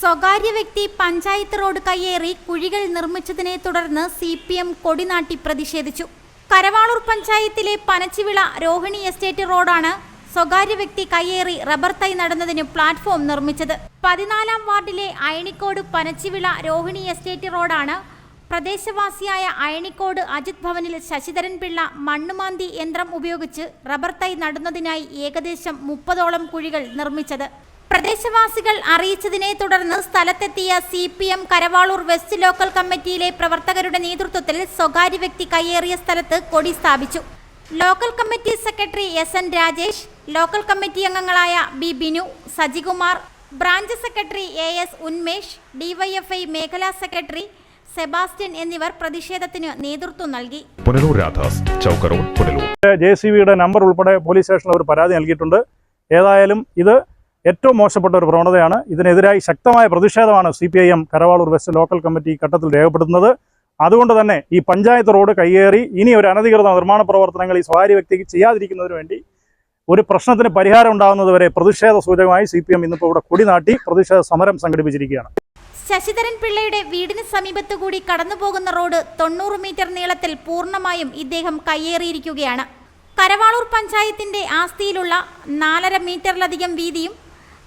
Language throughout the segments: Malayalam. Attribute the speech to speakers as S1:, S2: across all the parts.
S1: സ്വകാര്യ വ്യക്തി പഞ്ചായത്ത് റോഡ് കയ്യേറി കുഴികൾ നിർമ്മിച്ചതിനെ തുടർന്ന് സി പി എം കൊടിനാട്ടി പ്രതിഷേധിച്ചു. കരവാളൂർ പഞ്ചായത്തിലെ പനച്ചിവിള രോഹിണി എസ്റ്റേറ്റ് റോഡാണ് സ്വകാര്യ വ്യക്തി കയ്യേറി റബ്ബർ തൈ നടന്നതിന് പ്ലാറ്റ്ഫോം നിർമ്മിച്ചത്. പതിനാലാം വാർഡിലെ അയണിക്കോട് പനച്ചിവിള രോഹിണി എസ്റ്റേറ്റ് റോഡാണ് പ്രദേശവാസിയായ അയണിക്കോട് അജിത് ഭവനിൽ ശശിധരൻ പിള്ള മണ്ണുമാന്തി യന്ത്രം ഉപയോഗിച്ച് റബ്ബർ തൈ നടുന്നതിനായി ഏകദേശം മുപ്പതോളം കുഴികൾ നിർമ്മിച്ചത്. പ്രദേശവാസികൾ അറിയിച്ചതിനെ തുടർന്ന് സ്ഥലത്തെത്തിയ C P M Karavaloor west local കമ്മിറ്റിയിലെ പ്രവർത്തകരുടെ നേതൃത്വത്തിൽ സ്വകാര്യ വ്യക്തി കയ്യേറിയ സ്ഥലത്ത് കൊടി സ്ഥാപിച്ചു. Local committee secretary S N Rajesh local committee അംഗങ്ങളായ B Binu Sajikumar branch secretary A S Unmesh DYFI മേഖലാ സെക്രട്ടറി സെബാസ്റ്റ്യൻ എന്നിവർ പ്രതിഷേധത്തിന് നേതൃത്വം നൽകി.
S2: Punalur Radhas chowk road Punalur.
S3: J C ബിയുടെ നമ്പർ ഉൾപ്പെടെ പോലീസ് സ്റ്റേഷനിൽ ഒരു പരാതി നൽകിയിട്ടുണ്ട്. ഏതായാലും ഇത് ഏറ്റവും മോശപ്പെട്ട ഒരു പ്രവണതയാണ്. ഇതിനെതിരായി ശക്തമായ പ്രതിഷേധമാണ് C P I M Karavaloor west local committee ഘട്ടത്തിൽ രേഖപ്പെടുത്തുന്നത്. അതുകൊണ്ട് തന്നെ ഈ പഞ്ചായത്ത് റോഡ് കയ്യേറി ഇനി ഒരു അനധികൃത നിർമ്മാണ പ്രവർത്തനങ്ങൾ ഈ സ്വകാര്യ വ്യക്തിക്ക് ചെയ്യാതിരിക്കുന്നതിന് വേണ്ടി ഒരു പ്രശ്നത്തിന് പരിഹാരം ഉണ്ടാകുന്നതുവരെ പ്രതിഷേധ സൂചകമായി സി പി എം ഇന്നിപ്പോൾ ഇവിടെ കൊടിനാട്ടി പ്രതിഷേധ സമരം സംഘടിപ്പിച്ചിരിക്കുകയാണ്.
S1: ശശിധരൻ പിള്ളയുടെ വീടിന് സമീപത്തുകൂടി കടന്നുപോകുന്ന റോഡ് തൊണ്ണൂറ് മീറ്റർ നീളത്തിൽ പൂർണമായും ഇദ്ദേഹം കയ്യേറിയിരിക്കുകയാണ്. കരവാളൂർ പഞ്ചായത്തിന്റെ ആസ്തിയിലുള്ള നാലര മീറ്ററിലധികം വീതിയും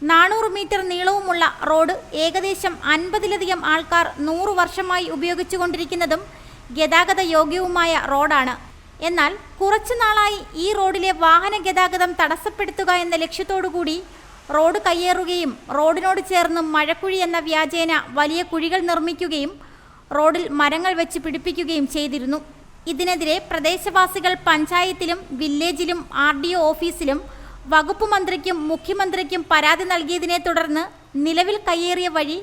S1: നാനൂറ് മീറ്റർ നീളവുമുള്ള റോഡ് ഏകദേശം അൻപതിലധികം ആൾക്കാർ നൂറ് വർഷമായി ഉപയോഗിച്ചുകൊണ്ടിരിക്കുന്നതും ഗതാഗത യോഗ്യവുമായ റോഡാണ്. എന്നാൽ കുറച്ചു നാളായി ഈ റോഡിലെ വാഹന ഗതാഗതം തടസ്സപ്പെടുത്തുക എന്ന ലക്ഷ്യത്തോടുകൂടി റോഡ് കയ്യേറുകയും റോഡിനോട് ചേർന്ന് മഴക്കുഴി എന്ന വ്യാജേന വലിയ കുഴികൾ നിർമ്മിക്കുകയും റോഡിൽ മരങ്ങൾ വെച്ച് പിടിപ്പിക്കുകയും ചെയ്തിരുന്നു. ഇതിനെതിരെ പ്രദേശവാസികൾ പഞ്ചായത്തിലും വില്ലേജിലും ആർ ഓഫീസിലും വകുപ്പ് മന്ത്രിക്കും മുഖ്യമന്ത്രിക്കും പരാതി നൽകിയതിനെ തുടർന്ന് നിലവിൽ കയ്യേറിയ വഴി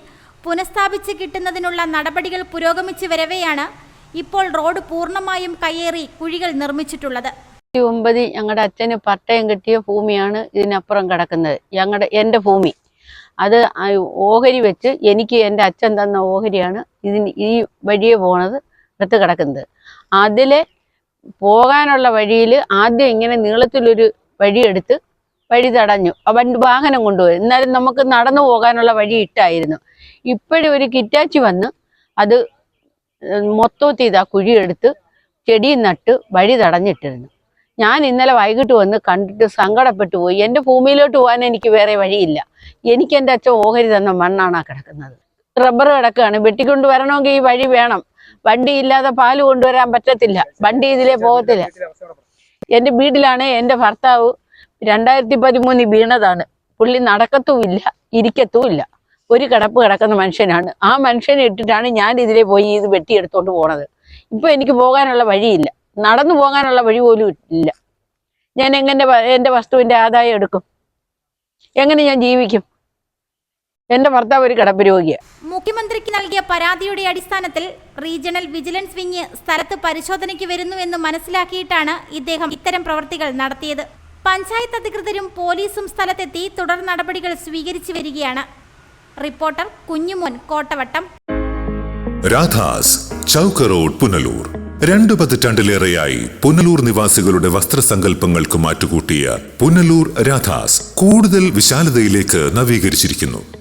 S1: പുനഃസ്ഥാപിച്ച് കിട്ടുന്നതിനുള്ള നടപടികൾ പുരോഗമിച്ചു വരവെയാണ് ഇപ്പോൾ റോഡ് പൂർണമായും കയ്യേറി കുഴികൾ നിർമ്മിച്ചിട്ടുള്ളത്.
S4: ഒമ്പത് ഞങ്ങളുടെ അച്ഛന് പട്ടയം കിട്ടിയ ഭൂമിയാണ് ഇതിനപ്പുറം കിടക്കുന്നത്. ഞങ്ങളുടെ എന്റെ ഭൂമി. അത് ഓഹരി വെച്ച് എനിക്ക് എന്റെ അച്ഛൻ തന്ന ഓഹരിയാണ് ഇതിന് ഈ വഴിയെ പോണത് എടുത്ത് കിടക്കുന്നത്. അതിലെ പോകാനുള്ള വഴിയിൽ ആദ്യം ഇങ്ങനെ നീളത്തിലൊരു വഴിയെടുത്ത് വഴി തടഞ്ഞു. അവൻ വാഹനം കൊണ്ടുപോയി. എന്നാലും നമുക്ക് നടന്നു പോകാനുള്ള വഴി ഇട്ടായിരുന്നു. ഇപ്പോഴും ഒരു കിറ്റാച്ചി വന്ന് അത് മൊത്തത്തിൽ ഇതാ കുഴിയെടുത്ത് ചെടി നട്ട് വഴി തടഞ്ഞിട്ടിരുന്നു. ഞാൻ ഇന്നലെ വൈകിട്ട് വന്ന് കണ്ടിട്ട് സങ്കടപ്പെട്ടു പോയി. എന്റെ ഭൂമിയിലോട്ട് പോകാൻ എനിക്ക് വേറെ വഴിയില്ല. എനിക്ക് എന്റെ അച്ഛൻ ഓഹരി തന്ന മണ്ണാണ് ആ കിടക്കുന്നത്. റബ്ബർ കിടക്കുകയാണ്. വെട്ടിക്കൊണ്ട് വരണമെങ്കിൽ ഈ വഴി വേണം. വണ്ടി ഇല്ലാതെ പാൽ കൊണ്ടുവരാൻ പറ്റത്തില്ല. വണ്ടി ഇതിലേ പോകത്തില്ല. എന്റെ വീട്ടിലാണ് എന്റെ ഭർത്താവ് രണ്ടായിരത്തി പതിമൂന്നിൽ വീണതാണ്. പുള്ളി നടക്കത്തുമില്ല ഇരിക്കത്തുമില്ല. ഒരു കിടപ്പ് കിടക്കുന്ന മനുഷ്യനാണ്. ആ മനുഷ്യനെ ഇട്ടിട്ടാണ് ഞാൻ ഇതിലെ പോയി ഇത് വെട്ടിയെടുത്തോണ്ട് പോണത്. ഇപ്പൊ എനിക്ക് പോകാനുള്ള വഴിയില്ല. നടന്നു പോകാനുള്ള വഴി പോലും ഇല്ല. ഞാൻ എങ്ങനെ എന്റെ വസ്തുവിന്റെ ആദായം എടുക്കും? എങ്ങനെ ഞാൻ ജീവിക്കും? എന്റെ ഭർത്താവ് ഒരു കിടപ്പ് രോഗിയാണ്
S1: മുഖ്യമന്ത്രിക്ക് നൽകിയ പരാതിയുടെ അടിസ്ഥാനത്തിൽ റീജിയണൽ വിജിലൻസ് വിങ് സ്ഥലത്ത് പരിശോധനയ്ക്ക് വരുന്നുവെന്ന് മനസ്സിലാക്കിയിട്ടാണ് ഇദ്ദേഹം ഇത്തരം പ്രവൃത്തികൾ നടത്തിയത്. പഞ്ചായത്ത് അധികൃതരും പോലീസും സ്ഥലത്തെത്തി തുടർ നടപടികൾ സ്വീകരിച്ചു വരികയാണ്. റിപ്പോർട്ടർ കുഞ്ഞുമോൻ കോട്ടവട്ടം.
S2: രാധാസ് ചൗക്ക റോഡ് പുനലൂർ. രണ്ടു പതിറ്റാണ്ടിലേറെയായി പുനലൂർ നിവാസികളുടെ വസ്ത്രസങ്കല്പങ്ങൾക്ക് മാറ്റുകൂട്ടിയ പുനലൂർ രാധാസ് കൂടുതൽ വിശാലതയിലേക്ക് നവീകരിച്ചിരിക്കുന്നു.